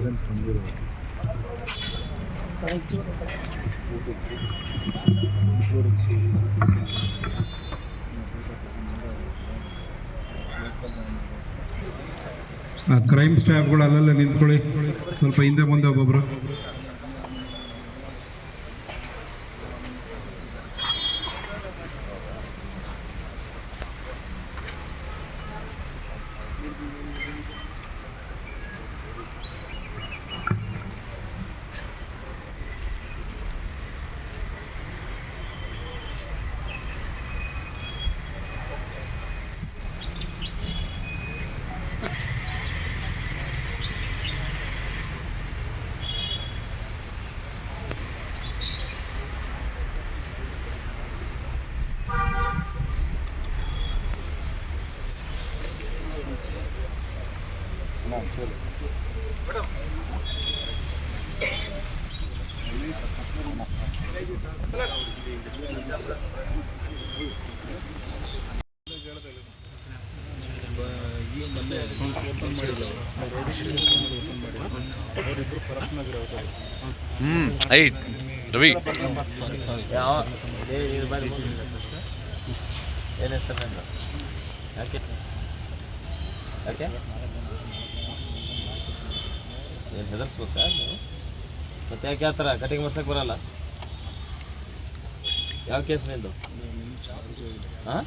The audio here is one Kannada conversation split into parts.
ಪ್ರೆಸೆಂಟ್ ಕ್ರೈಮ್ ಸ್ಟಾಫ್ಗಳು ಅಲ್ಲಲ್ಲೇ ನಿಂತ್ಕೊಳ್ಳಿ. ಸ್ವಲ್ಪ ಹಿಂದೆ ಮುಂದೆ ಒಬ್ಬೊಬ್ರು ಹ್ಮ್ ಐ ರವಿ. ಯಾವ ಏನು ನಿಂದು? ಯಾಕೆ? ಯಾಕೆ? ಏನು ಹೆದರ್ಸ್ಬೇಕಾ ನೀವು ಮತ್ತೆ ಯಾಕೆ ಆ ಥರ ಕಟಿಂಗ್ ಮಾಡ್ಸಕ್ಕೆ ಬರಲ್ಲ? ಯಾವ ಕೇಸ್ ನಿಂದು? ಹಾಂ.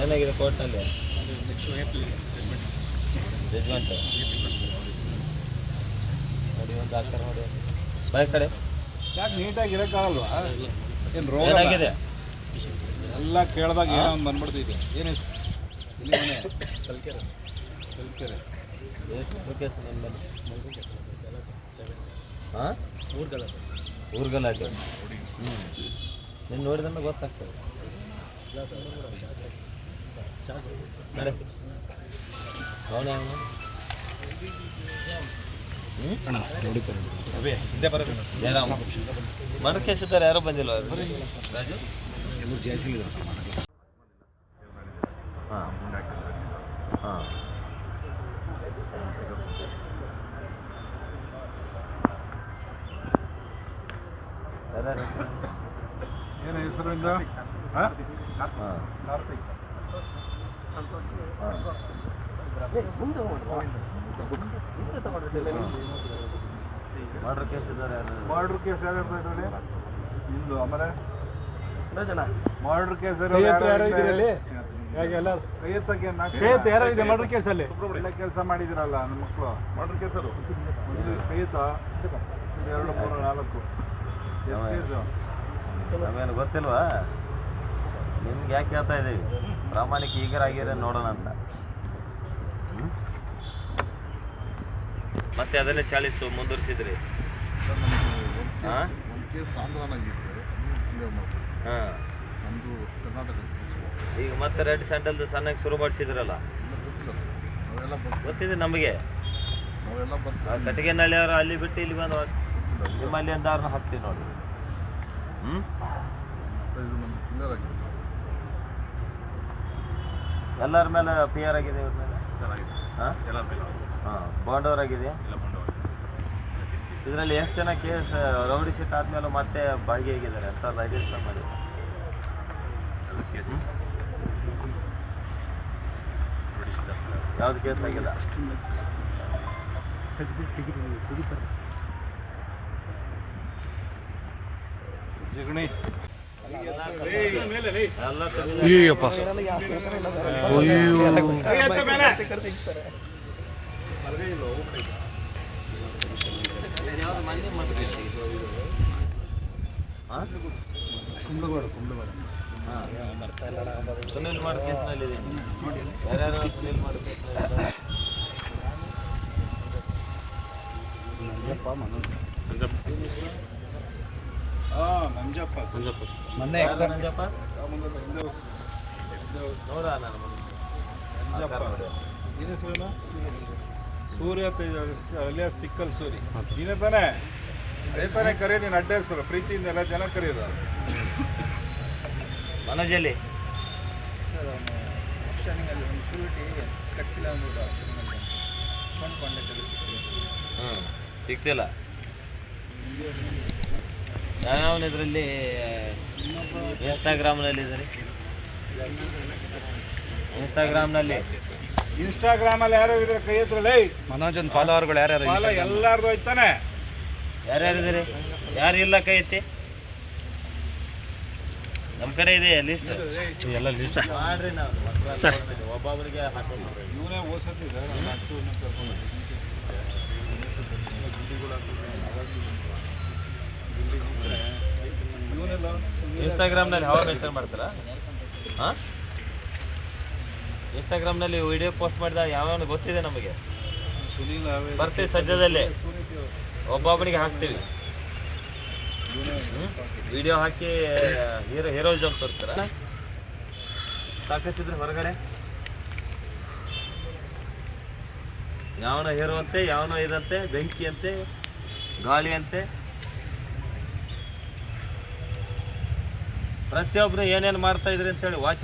ಏನಾಗಿದೆ ಕೋರ್ಟ್ನಲ್ಲಿ? ಜಜ್ಮೆಂಟ್ ನೋಡಿ ಒಂದು ಹಾಕ್ತಾರೆ ನೋಡಿ. ಬಾಯ್ ಕಡೆ. ಯಾಕೆ ನೀಟಾಗಿ ಇರೋಕ್ಕಾಗಲ್ವಾ? ಏನು ರೋಗ ಏನಾಗಿದೆ? ಎಲ್ಲ ಕೇಳಿದಾಗ ಏನೋ ಒಂದು ಬಂದ್ಬಿಡ್ತಿದೆ ಏನು ಹೆಸ್ರು? ಇಲ್ಲಿ ಕಲ್ಕೆರೆ. ಕಲ್ಕೆರೆ. ಹಾಂ? ಊರ್ಗಲಾಟೆ ಹ್ಞೂ ನೀನು ನೋಡಿದ್ರೆ ಗೊತ್ತಾಗ್ತದೆ. ನಡೆ. ಅವನೇ ಹಿಂದೆ ಬರೋದು. ಜಯರಾಮ್. ಮರ್ಡರ್ ಕೇಸ್ ಇದ್ದಾರೆ ಜಯಿಸಲಿದ್ದಾರೆ ಸರ್ ಹಾಂ ಹಾಂ. ಏನು ಹೆಸರಿಂದ ಹಾಂ? ಹಾಂ. ಕಾರ್ತಿಕ್ ಮರ್ಡರ್ ಕೇಸ್ ಇದ್ದಾರೆ ಮಾಡ್ರ್ ಕೇಸ್ ಯಾರು ಇದರಲ್ಲಿ ನಿಂದು ಆಮೇಲೆ? ಮರ್ಡ್ರ್ ಕೇಸ್ ಕೈ ಎತ್ತಕ್ಕೆ ಯಾರೋ ಇದೆ ಮರ್ಡರ್ ಕೇಸಲ್ಲಿ ಒಳ್ಳೆ ಕೆಲಸ ಮಾಡಿದಿರಲ್ಲ ನಮ್ಮ ಮಕ್ಕಳು ಮರ್ಡರ್ ಕೇಸರು ಒಂದು ಎರಡು ಮೂರು ನಾಲ್ಕು. ನಮಗೇನು ಗೊತ್ತಿಲ್ವಾ? ನಿಮ್ಗೆ ಯಾಕೆ ಹೇಳ್ತಾ ಇದ್ದೀವಿ ಪ್ರಾಮಾಣಿಕ ಈಗರಾಗಿರ ನೋಡೋಣ ಅಂತ. ಹ್ಮ್? ಮತ್ತೆ ಅದನ್ನೇ ಚಾಳಿಸು ಮುಂದುವರಿಸಿದ್ರಿ. ಹಾಂ? ಒಂದು ಕೇಸ್ ಆಂಧ್ರನಾಗಿದ್ದೆ ಹಾಂ. ನಮ್ಮದು ಕರ್ನಾಟಕ ಈಗ ಮತ್ತೆ ರೆಡ್ ಸ್ಯಾಂಡಲ್ ಸಣ್ಣಗೆ ಶುರು ಮಾಡಿಸಿದ್ರಲ್ಲ? ಗೊತ್ತಿಲ್ಲ ನಾವೆಲ್ಲ ಗೊತ್ತಿದೆ ನಮಗೆ. ನಾವೆಲ್ಲ ಕಟ್ಟಿಗೆನಳ್ಳಿಯವರು ಅಲ್ಲಿ ಬಿಟ್ಟು ಇಲ್ಲಿ ಬಂದು ನಿಮ್ಮಲ್ಲಿ ಅಂದಾರನ ಹಾಕ್ತೀವಿ ನೋಡಿ. ಹ್ಞೂ ಇದು ನಮ್ದು ಕ್ಲಿಯರ್ ಆಗಿದೆ. ಎಲ್ಲರ ಮೇಲೆ ಪಿ ಆರ್ ಆಗಿದೆ ಇವ್ರ ಮೇಲೆ? ಹಾಂ? ಹಾಂ ಬಾಂಡವರ್ ಆಗಿದೆಯಾ ಇದರಲ್ಲಿ ಎಷ್ಟು ಜನ ಕೇಸ್ ರೌಡಿ ಶೀಟ್ ಆದ್ಮೇಲೆ ಮತ್ತೆ ಭಾಗಿಯಾಗಿದ್ದಾರೆ? ಅಂತ ಐಡೆಂಟಿಫೈ ಮಾಡಿ ಯಾವ್ದು ಕೇಸ್? ಆಗಿಲ್ಲ? ಜಿಗಣಿ. ಎಲ್ಲ ಅಯ್ಯಪ್ಪ ಅಯ್ಯೋ. ಕುಂಬ್ಳಗೋಡ ಕುಂಬ್ಳಗೋಡ ಸುನಿಲ್ ಮಾಡೋ ಕೇಸ್ನಲ್ಲಿ ಇದೆ ಯಾರ್ಯಾರು ಸುನಿಲ್ ಮಾಡೋ ಕೇಸ್ನಲ್ಲಿ ಆ ನಂಜಪ್ಪ. ಮೊನ್ನೆ ನಂಜಪ್ಪ. ನೋಡ ನಾನು ನಂಜಪ್ಪ. ಏನ್ ಹೆಸರೇನು? ಸೂರ್ಯ ಅಲಿಯಾಸ್ ತಿಕ್ಕಲ್ ಸೂರಿ. ನೀನೇ ತಾನೇ? ಅದೇ ತಾನೇ ಕರೆಯೋದು ನೀನು ಅಡ್ಡ ಹೆಸರು. ಪ್ರೀತಿಯಿಂದ ಎಲ್ಲ ಜನ ಕರೆಯೋದು ಮನೋಜಲ್ಲಿ. ಸರ್ ಅವನು ಆಪ್ಷನಿಂಗಲ್ಲಿ ಒಂದು ಶೂರಿಟಿ ಕಟ್ಸಿಲ್ಲ ಅಂದ್ಬಿಟ್ಟು ಆಪ್ಷನಿಂಗ್ ಫೋನ್ ಕಾಂಟ್ಯಾಕ್ಟ್ ಎಲ್ಲ ಸಿಕ್ಕಿಲ್ಲ ಸರ್. ಹ್ಞೂ ಸಿಗ್ತಿಲ್ಲ ಯಾವ್ಯಾವನ ಇದರಲ್ಲಿ ಇನ್ಸ್ಟಾಗ್ರಾಮ್ನಲ್ಲಿ ಇದ್ದಾರೆ ಇನ್ಸ್ಟಾಗ್ರಾಮ್ನಲ್ಲಿ ಇನ್ಸ್ಟಾಗ್ರಾಮಲ್ಲಿ ಯಾರು ಇದ್ರೆ ಕೈ ಲೈ ಮನೋಜನ್ ಫಾಲೋವರ್ಗಳು ಯಾರ್ಯಾರು ಫಾಲೋ ಎಲ್ಲಾರ್ದು ಹೋಯ್ತಾನೆ. ಯಾರ್ಯಾರು ಇದ್ದಾರೆ? ಯಾರು ಇಲ್ಲ ಕೈ ಎತ್ತಿ? ನಮ್ಮ ಕಡೆ ಇದೆ ಲಿಸ್ಟ್ ಎಲ್ಲ ಲಿಸ್ಟ್ ಮಾಡ್ರಿ ನಾವು. ಒಬ್ಬೊಬ್ಬರಿಗೆ ಹಾಕೋಣ ಇವನೇ ಓಸತ್ತಿ ಸರ್ ಇನ್ಸ್ಟಾಗ್ರಾಮ್ನಲ್ಲಿ ಹವಾ ಮೆನ್ಷನ್ ಮಾಡ್ತಾರಾ? ಹಾಂ? ಇನ್ಸ್ಟಾಗ್ರಾಮ್ನಲ್ಲಿ ವಿಡಿಯೋ ಪೋಸ್ಟ್ ಮಾಡಿದ ಯಾವ ಗೊತ್ತಿದೆ ನಮಗೆ? ಸುನೀಲ್ ಬರ್ತೀವಿ ಸದ್ಯದಲ್ಲೇ. ಒಬ್ಬೊಬ್ಬನಿಗೆ ಹಾಕ್ತೀವಿ. ವಿಡಿಯೋ ಹಾಕಿ ಹೀರೋ ಹೀರೋಯಿಸಮ್ ತೋರಿಸ್ತಾರ? ತಾಕತ್ತಿದ್ರೆ ಹೊರಗಡೆ. ಯಾವನ ಹೀರೋ ಅಂತೆ ಯಾವನೋ ಇದಂತೆ ಬೆಂಕಿ ಅಂತೆ ಗಾಳಿ ಅಂತೆ. ಪ್ರತಿಯೊಬ್ಬರು ಏನೇನು ಮಾಡ್ತಾ ಇದ್ರಿ ಅಂತೇಳಿ ವಾಚ್